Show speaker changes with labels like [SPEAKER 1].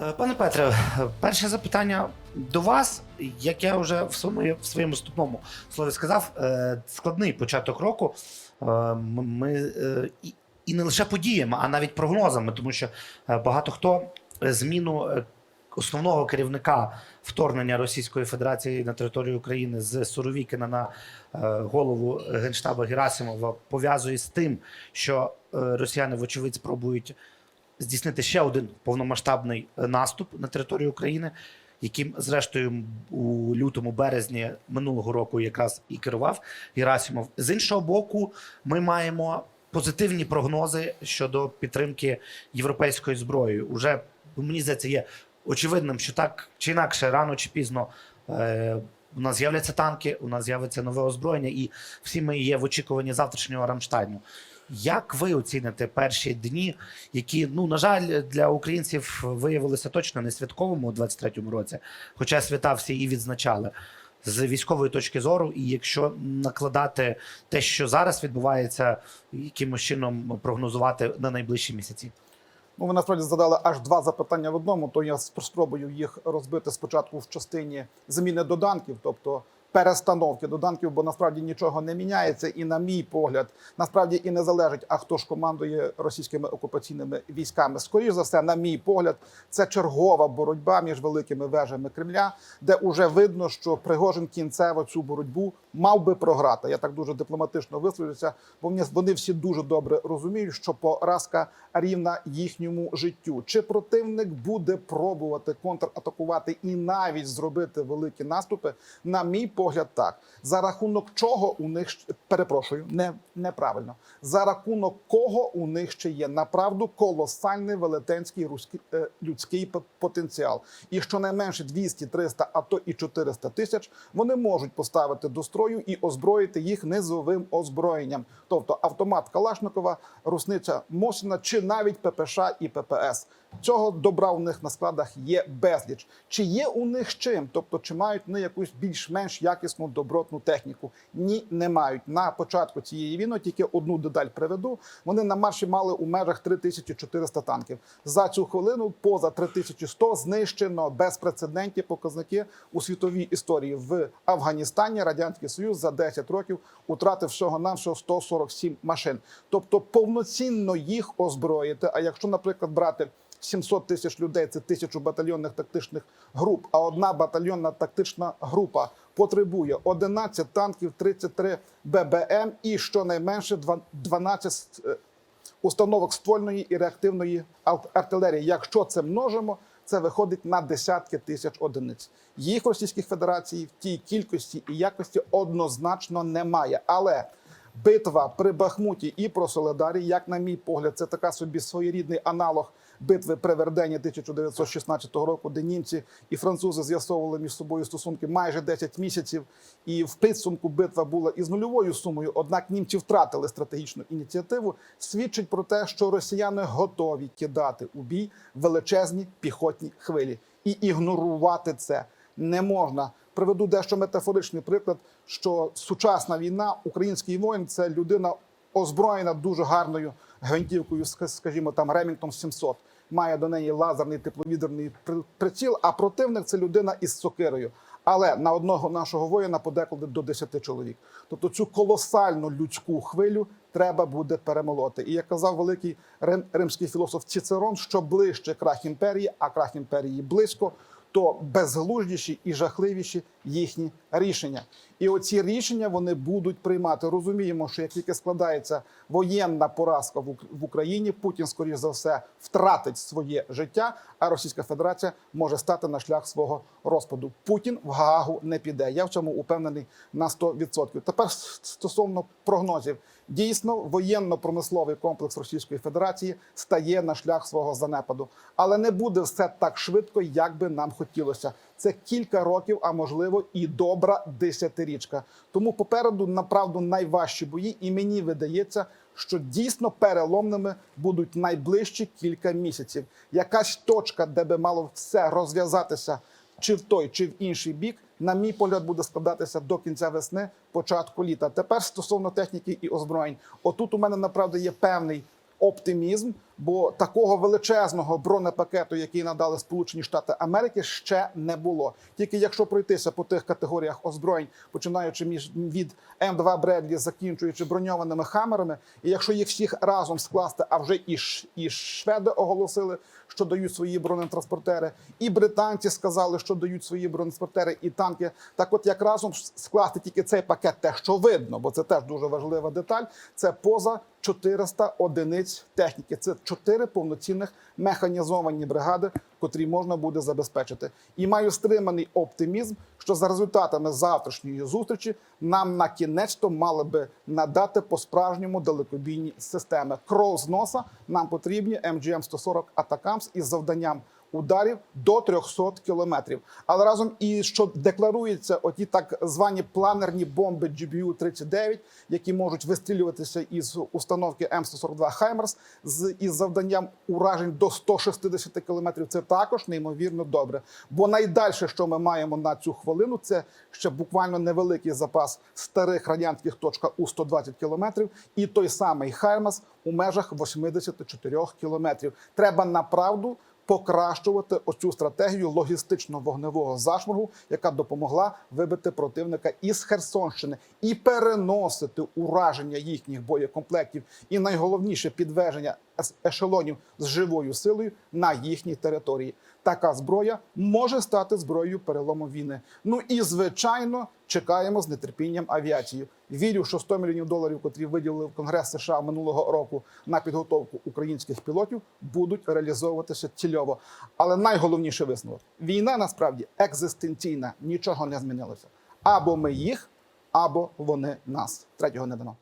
[SPEAKER 1] Е, Пане Петре, перше запитання до вас. Як я вже в своєму, в своєму вступному слові сказав, е, складний початок року. Е, Ми і, не лише подіями, а навіть прогнозами, тому що багато хто зміну основного керівника вторгнення Російської Федерації на територію України з Суровікіна на голову генштаба Герасимова пов'язує з тим, що росіяни, вочевидь, спробують здійснити ще один повномасштабний е, наступ на територію України, яким, зрештою, у лютому березні минулого року якраз і керував Герасимов. З іншого боку, ми маємо позитивні прогнози щодо підтримки європейської зброї. Уже мені здається, є очевидним, що так чи інакше, рано чи пізно. Е, у нас з'являться танки, у нас з'явиться нове озброєння, і всі ми є в очікуванні завтрашнього Рамштайну. Як ви оціните перші дні, які, ну на жаль, для українців виявилися точно не святковими у 23-му році, хоча свята всі і відзначали з військової точки зору, і якщо накладати те, що зараз відбувається, якимось чином прогнозувати на найближчі місяці?
[SPEAKER 2] Ну, ви насправді задали аж два запитання в одному, то я спр- спробую їх розбити спочатку в частині заміни доданків, тобто перестановки доданків, бо насправді нічого не міняється, і на мій погляд, насправді і не залежить, а хто ж командує російськими окупаційними військами. Скоріше за все, на мій погляд, це чергова боротьба між великими вежами Кремля, де уже видно, що Пригожин кінцево цю боротьбу мав би програти. Я так дуже дипломатично висловлюся, бо вони- всі дуже добре розуміють, що поразка рівна їхньому життю. Чи противник буде пробувати контратакувати і навіть зробити великі наступи? На мій погляд, так за рахунок чого у них перепрошую, не неправильно. За рахунок кого у них ще є направду колосальний велетенський руський е, людський потенціал, і щонайменше 200, 300, а то і 400 тисяч вони можуть поставити до строю і озброїти їх низовим озброєнням, тобто автомат Калашникова, русниця Мосіна чи навіть ППШ і ППС. Цього добра у них на складах є безліч. Чи є у них чим? Тобто, чи мають вони якусь більш-менш якісну добротну техніку? Ні, не мають. На початку цієї війни тільки одну деталь приведу. Вони на марші мали у межах 3400 танків. За цю хвилину поза 3100 знищено безпрецедентні показники у світовій історії в Афганістані. Радянський Союз за 10 років утратив всього навсього 147 машин. Тобто повноцінно їх озброїти. А якщо, наприклад, брати 700 тисяч людей це тисячу батальйонних тактичних груп. А одна батальйонна тактична група потребує 11 танків, 33 ББМ і щонайменше два- 12 е, установок ствольної і реактивної артилерії. Якщо це множимо, це виходить на десятки тисяч одиниць. Їх в Російській Федерації в тій кількості і якості однозначно немає. Але битва при Бахмуті і про Соледарі, як на мій погляд, це така собі своєрідний аналог битви при Вердені 1916 року, де німці і французи з'ясовували між собою стосунки майже 10 місяців. І в підсумку битва була із нульовою сумою. Однак німці втратили стратегічну ініціативу. Свідчить про те, що росіяни готові кидати у бій величезні піхотні хвилі і ігнорувати це не можна. Приведу дещо метафоричний приклад, що сучасна війна, український воїн це людина озброєна дуже гарною гвинтівкою, скажімо, там Ремінгтон 700. Має до неї лазерний тепловідерний приціл, а противник це людина із сокирою. Але на одного нашого воїна подекуди до 10 чоловік. Тобто цю колосальну людську хвилю треба буде перемолоти. І як казав великий рим- римський філософ Цицерон, що ближче крах імперії, а крах імперії близько, то безглуздіші і жахливіші їхні рішення. І оці рішення вони будуть приймати. Розуміємо, що як тільки складається воєнна поразка в Україні, Путін, скоріш за все, втратить своє життя, а Російська Федерація може стати на шлях свого розпаду. Путін в Гаагу не піде. Я в цьому упевнений на 100%. Тепер стосовно прогнозів. Дійсно, воєнно-промисловий комплекс Російської Федерації стає на шлях свого занепаду, але не буде все так швидко, як би нам хотілося. Це кілька років, а можливо і добра десятирічка. Тому попереду направду найважчі бої, і мені видається, що дійсно переломними будуть найближчі кілька місяців. Якась точка, де би мало все розв'язатися, чи в той, чи в інший бік, на мій погляд, буде складатися до кінця весни, початку літа. Тепер стосовно техніки і озброєнь, отут у мене направду є певний оптимізм, Бо такого величезного бронепакету, який надали Сполучені Штати Америки, ще не було. Тільки якщо пройтися по тих категоріях озброєнь, починаючи між від М2 Бредлі, закінчуючи броньованими хамерами, і якщо їх всіх разом скласти, а вже і, і шведи оголосили, що дають свої бронетранспортери, і британці сказали, що дають свої бронетранспортери і танки. Так, от як разом скласти тільки цей пакет, те, що видно, бо це теж дуже важлива деталь. Це поза 400 одиниць техніки. Це чотири повноцінних механізовані бригади, котрі можна буде забезпечити. І маю стриманий оптимізм, що за результатами завтрашньої зустрічі нам на кінець то мали би надати по справжньому далекобійні системи. Кров з носа нам потрібні МГМ 140 Атакамс із завданням ударів до 300 кілометрів. Але разом і що декларується, оті так звані планерні бомби GBU-39, які можуть вистрілюватися із установки М142 Хаймерс з із завданням уражень до 160 кілометрів. Це також неймовірно добре. Бо найдальше, що ми маємо на цю хвилину, це ще буквально невеликий запас старих радянських точка у 120 кілометрів, і той самий Хаймерс у межах 84 кілометрів. Треба направду покращувати оцю стратегію логістично-вогневого зашморгу, яка допомогла вибити противника із Херсонщини і переносити ураження їхніх боєкомплектів, і найголовніше підвеження ешелонів з живою силою на їхній території. Така зброя може стати зброєю перелому війни. Ну і звичайно чекаємо з нетерпінням авіацію. Вірю, що 100 мільйонів доларів, котрі виділив Конгрес США минулого року на підготовку українських пілотів, будуть реалізовуватися цільово. Але найголовніший висновок: війна насправді екзистенційна, нічого не змінилося. Або ми їх, або вони нас. Третього не дано.